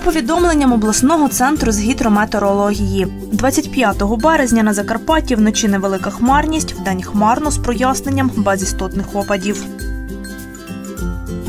повідомленням обласного центру з гідрометеорології, 25 березня на Закарпатті вночі невелика хмарність, вдень хмарно з проясненням без істотних опадів.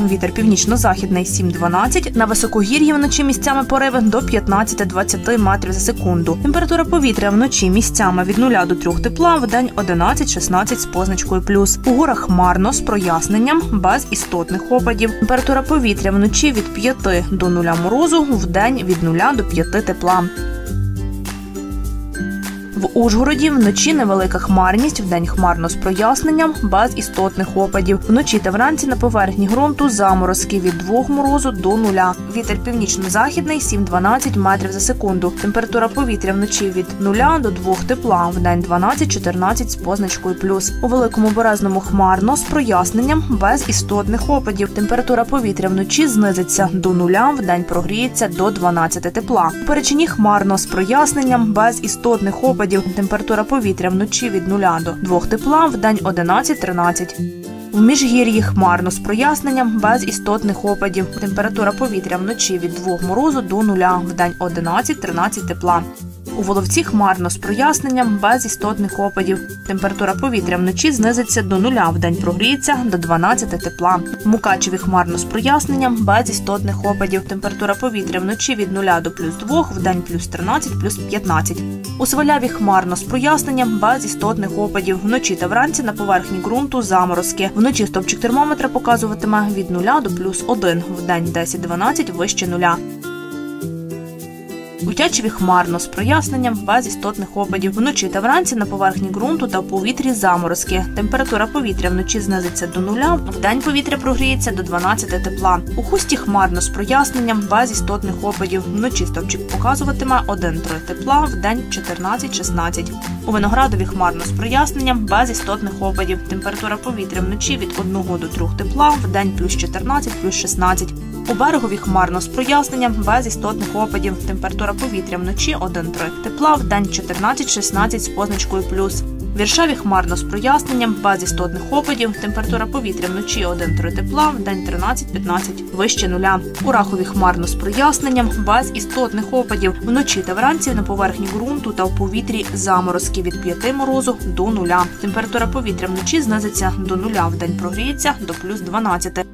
Вітер північно-західний 7-12, на високогір'ї вночі місцями пориви до 15-20 метрів за секунду. Температура повітря вночі місцями від 0 до 3 тепла, вдень 11-16 з позначкою плюс. У горах хмарно з проясненням без істотних опадів. Температура повітря вночі від 5 до 0 морозу, вдень від 0 до 5 тепла. В Ужгороді вночі невелика хмарність, вдень хмарно з проясненням, без істотних опадів. Вночі та вранці на поверхні ґрунту заморозки від 2 морозу до нуля. Вітер північно-західний 7-12 метрів за секунду. Температура повітря вночі від 0 до 2 тепла, вдень 12-14 з позначкою плюс. У великому березному хмарно з проясненням, без істотних опадів. Температура повітря вночі знизиться до нуля, вдень прогріється до 12 тепла. У Перечині хмарно з проясненням, без істотних опадів. Температура повітря вночі від 0 до 2 тепла, в день 11-13. В міжгір'ї хмарно з проясненням, без істотних опадів. Температура повітря вночі від 2 морозу до 0, вдень 11-13 тепла. У Воловці хмарно з проясненням, без істотних опадів. Температура повітря вночі знизиться до нуля, вдень прогріється до 12 тепла. В Мукачеві хмарно з проясненням, без істотних опадів. Температура повітря вночі від 0 до плюс 2, вдень плюс 13, плюс 15. У Сваляві хмарно з проясненням, без істотних опадів. Вночі та вранці на поверхні ґрунту заморозки. Вночі стопчик термометра показуватиме від 0 до плюс 1, вдень 10-12 вище нуля. У Тячеві хмарно з проясненням, без істотних опадів. Вночі та вранці на поверхні ґрунту та повітрі заморозки. Температура повітря вночі знизиться до нуля, вдень повітря прогріється до 12 тепла. У хусті хмарно з проясненням, без істотних опадів. Вночі стовпчик показуватиме 1-3 тепла, вдень 14-16. У виноградові хмарно з проясненням, без істотних опадів. Температура повітря вночі від 1 до 3 тепла, вдень плюс 14, плюс 16. У берегові хмарно з проясненням, без істотних опадів. Температура повітря вночі 1-3 тепла, вдень 14-16 з позначкою плюс. В Віршаві хмарно з проясненням, без істотних опадів. Температура повітря вночі 1-3 тепла, вдень 13-15 вище нуля. У Рахові хмарно з проясненням, без істотних опадів. Вночі та вранці на поверхні ґрунту та в повітрі заморозки від 5 морозу до нуля. Температура повітря вночі знизиться до нуля, вдень прогріється до плюс 12.